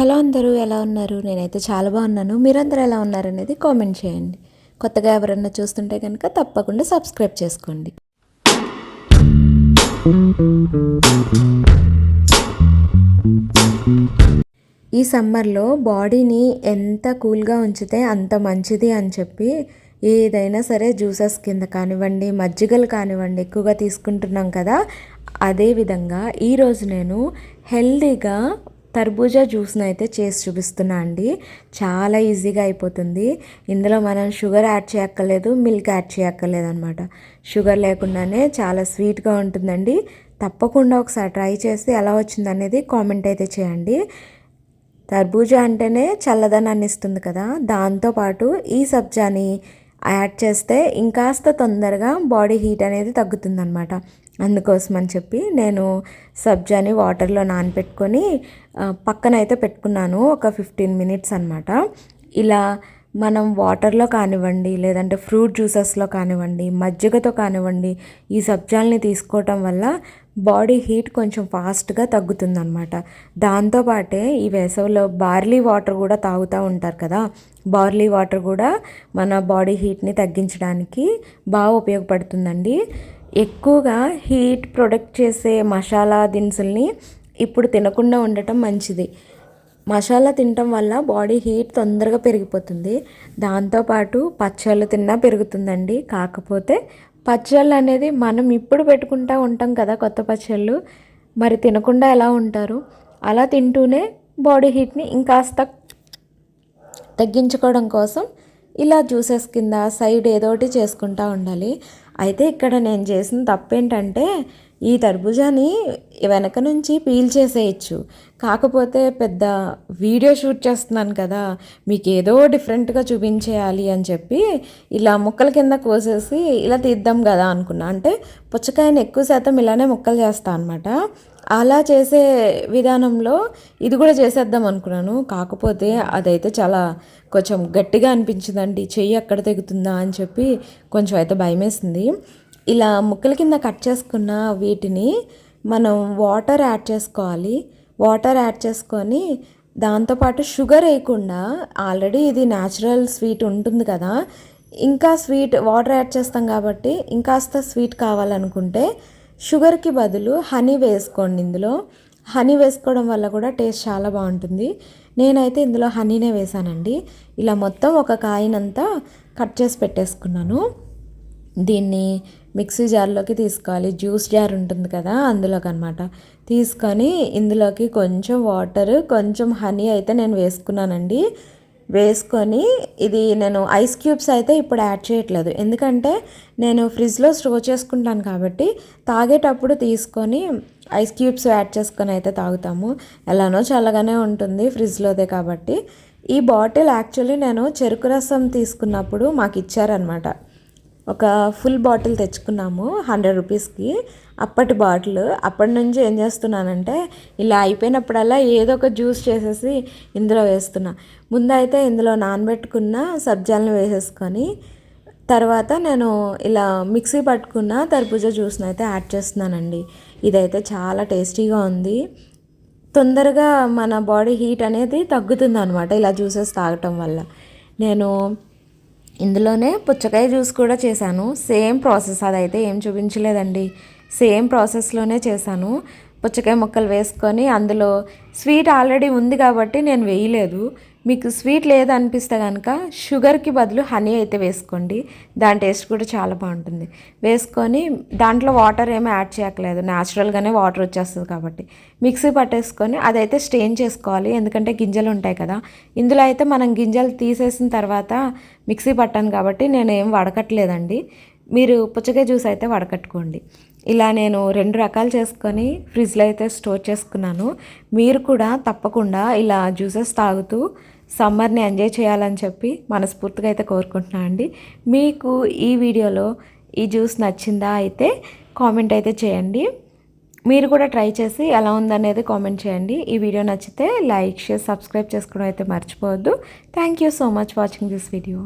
Hello అందరూ ఎలా ఉన్నారు? నేనైతే చాలా బాగున్నాను. మీరందరూ ఎలా ఉన్నారు అనేది కామెంట్ చేయండి. కొత్తగా ఎవరన్నా చూస్తుంటే కనుక తప్పకుండా సబ్స్క్రైబ్ చేసుకోండి. ఈ సమ్మర్లో బాడీని ఎంత కూల్గా ఉంచితే అంత మంచిది అని చెప్పి ఏదైనా సరే జ్యూసెస్ కింద కానివ్వండి మజ్జిగలు కానివ్వండి ఎక్కువగా తీసుకుంటున్నాం కదా అదేవిధంగా ఈరోజు నేను హెల్దీగా తర్బూజా జ్యూస్ని అయితే చేసి చూపిస్తున్నా అండి. చాలా ఈజీగా అయిపోతుంది. ఇందులో మనం షుగర్ యాడ్ చేయక్కర్లేదు మిల్క్ యాడ్ చేయక్కర్లేదు అనమాట షుగర్ లేకుండానే చాలా స్వీట్గా ఉంటుందండి. తప్పకుండా ఒకసారి ట్రై చేసి ఎలా వచ్చింది అనేది కామెంట్ అయితే చేయండి. తర్బూజా అంటేనే చల్లదనాన్ని ఇస్తుంది కదా. దాంతోపాటు ఈ సబ్జాని యాడ్ చేస్తే ఇంకాస్త తొందరగా బాడీ హీట్ అనేది తగ్గుతుందనమాట అందుకోసం అని చెప్పి నేను సబ్జాని వాటర్లో నానబెట్టుకొని పక్కన అయితే పెట్టుకున్నాను. ఒక ఫిఫ్టీన్ మినిట్స్ అనమాట ఇలా మనం వాటర్లో కానివ్వండి లేదంటే ఫ్రూట్ జ్యూసెస్లో కానివ్వండి మజ్జిగతో కానివ్వండి ఈ సబ్జాల్ని తీసుకోవటం వల్ల బాడీ హీట్ కొంచెం ఫాస్ట్గా తగ్గుతుందనమాట దాంతోపాటే ఈ వేసవిలో బార్లీ వాటర్ కూడా తాగుతూ ఉంటారు కదా బార్లీ వాటర్ కూడా మన బాడీ హీట్ని తగ్గించడానికి బాగా ఉపయోగపడుతుందండి. ఎక్కువగా హీట్ ప్రొడక్ట్ చేసే మసాలా దినుసుల్ని ఇప్పుడు తినకుండా ఉండటం మంచిది. మసాలా తినటం వల్ల బాడీ హీట్ తొందరగా పెరిగిపోతుంది. దాంతోపాటు పచ్చళ్ళు తిన్నా పెరుగుతుందండి. కాకపోతే పచ్చళ్ళు అనేది మనం ఇప్పుడు పెట్టుకుంటూ ఉంటాం కదా కొత్త పచ్చళ్ళు. మరి తినకుండా ఎలా ఉంటారు? అలా తింటూనే బాడీ హీట్ని ఇంకాస్త తగ్గించుకోవడం కోసం ఇలా జ్యూసెస్ కింద సైడ్ ఏదోటి చేసుకుంటూ ఉండాలి. అయితే ఇక్కడ నేను చేసిన తప్పేంటంటే ఈ తర్బూజాని వెనక నుంచి పీల్ చేసేయచ్చు. కాకపోతే పెద్ద వీడియో షూట్ చేస్తున్నాను కదా మీకు ఏదో డిఫరెంట్గా చూపించేయాలి అని చెప్పి ఇలా ముక్కల కింద కోసేసి ఇలా తీద్దాం కదా అనుకున్నా. అంటే పుచ్చకాయని ఎక్కువ శాతం ఇలానే ముక్కలు చేస్తాను అనమాట అలా చేసే విధానంలో ఇది కూడా చేసేద్దాం అనుకున్నాను. కాకపోతే అదైతే చాలా కొంచెం గట్టిగా అనిపించిందండి. చెయ్యి ఎక్కడ తెగుతుందా అని చెప్పి కొంచెం అయితే భయమేసింది. ఇలా ముక్కల కింద కట్ చేసుకున్న వీటిని మనం వాటర్ యాడ్ చేసుకోవాలి. వాటర్ యాడ్ చేసుకొని దాంతోపాటు షుగర్ వేయకుండా ఆల్రెడీ ఇది న్యాచురల్ స్వీట్ ఉంటుంది కదా ఇంకా స్వీట్ వాటర్ యాడ్ చేస్తాం కాబట్టి ఇంకాస్త స్వీట్ కావాలనుకుంటే షుగర్కి బదులు హనీ వేసుకోండి ఇందులో. హనీ వేసుకోవడం వల్ల కూడా టేస్ట్ చాలా బాగుంటుంది. నేనైతే ఇందులో హనీనే వేసానండి. ఇలా మొత్తం ఒక కాయనంతా కట్ చేసి పెట్టేసుకున్నాను. దీన్ని మిక్సీ జార్లోకి తీసుకోవాలి. జ్యూస్ జార్ ఉంటుంది కదా అందులోకి అనమాట తీసుకొని ఇందులోకి కొంచెం వాటర్ కొంచెం హనీ అయితే నేను వేసుకున్నానండి. వేసుకొని ఇది నేను ఐస్ క్యూబ్స్ అయితే ఇప్పుడు యాడ్ చేయట్లేదు. ఎందుకంటే నేను ఫ్రిడ్జ్లో స్టోర్ చేసుకుంటాను కాబట్టి తాగేటప్పుడు తీసుకొని ఐస్ క్యూబ్స్ యాడ్ చేసుకొని అయితే తాగుతాము. ఎలానో చల్లగానే ఉంటుంది ఫ్రిడ్జ్లోదే కాబట్టి. ఈ బాటిల్ యాక్చువల్లీ నేను చెరుకు రసం తీసుకున్నప్పుడు మాకు ఇచ్చారనమాట ఒక ఫుల్ బాటిల్ తెచ్చుకున్నాము హండ్రెడ్ రూపీస్కి. అప్పటి బాటిల్ అప్పటి నుంచి ఏం చేస్తున్నానంటే ఇలా అయిపోయినప్పుడల్లా ఏదో ఒక జ్యూస్ చేసేసి ఇందులో వేస్తున్నా. ముందైతే ఇందులో నానబెట్టుకున్న సబ్జాలను వేసేసుకొని తర్వాత నేను ఇలా మిక్సీ పట్టుకున్న తర్బూజా జ్యూస్ని అయితే యాడ్ చేస్తున్నానండి. ఇదైతే చాలా టేస్టీగా ఉంది. తొందరగా మన బాడీ హీట్ అనేది తగ్గుతుంది అనమాట ఇలా జ్యూసెస్ తాగటం వల్ల. నేను ఇందులోనే పుచ్చకాయ జ్యూస్ కూడా చేశాను. సేమ్ ప్రాసెస్ అదైతే ఏం చూపించలేదండి. సేమ్ ప్రాసెస్లోనే చేశాను. పుచ్చకాయ ముక్కలు వేసుకొని అందులో స్వీట్ ఆల్రెడీ ఉంది కాబట్టి నేను వేయలేదు. మీకు స్వీట్ లేదనిపిస్తే కనుక షుగర్కి బదులు హనీ అయితే వేసుకోండి. దాని టేస్ట్ కూడా చాలా బాగుంటుంది. వేసుకొని దాంట్లో వాటర్ ఏమీ యాడ్ చేయట్లేదు న్యాచురల్గానే వాటర్ వచ్చేస్తుంది కాబట్టి. మిక్సీ పట్టేసుకొని అదైతే స్టెయిన్ చేసుకోవాలి. ఎందుకంటే గింజలు ఉంటాయి కదా. ఇందులో అయితే మనం గింజలు తీసేసిన తర్వాత మిక్సీ పట్టాను కాబట్టి నేను ఏం వడకట్లేదండి మీరు పుచ్చకాయ జ్యూస్ అయితే వడకట్టుకోండి. ఇలా నేను రెండు రకాలు చేసుకొని ఫ్రిడ్జ్లో అయితే స్టోర్ చేసుకున్నాను. మీరు కూడా తప్పకుండా ఇలా జ్యూసెస్ తాగుతూ సమ్మర్ని ఎంజాయ్ చేయాలని చెప్పి మనస్ఫూర్తిగా అయితే కోరుకుంటున్నాను అండి. మీకు ఈ వీడియోలో ఈ జ్యూస్ నచ్చిందా అయితే కామెంట్ అయితే చేయండి. మీరు కూడా ట్రై చేసి ఎలా ఉందనేది కామెంట్ చేయండి. ఈ వీడియో నచ్చితే లైక్ షేర్ సబ్స్క్రైబ్ చేసుకోవడం అయితే మర్చిపోవద్దు. Thank you so much watching this video.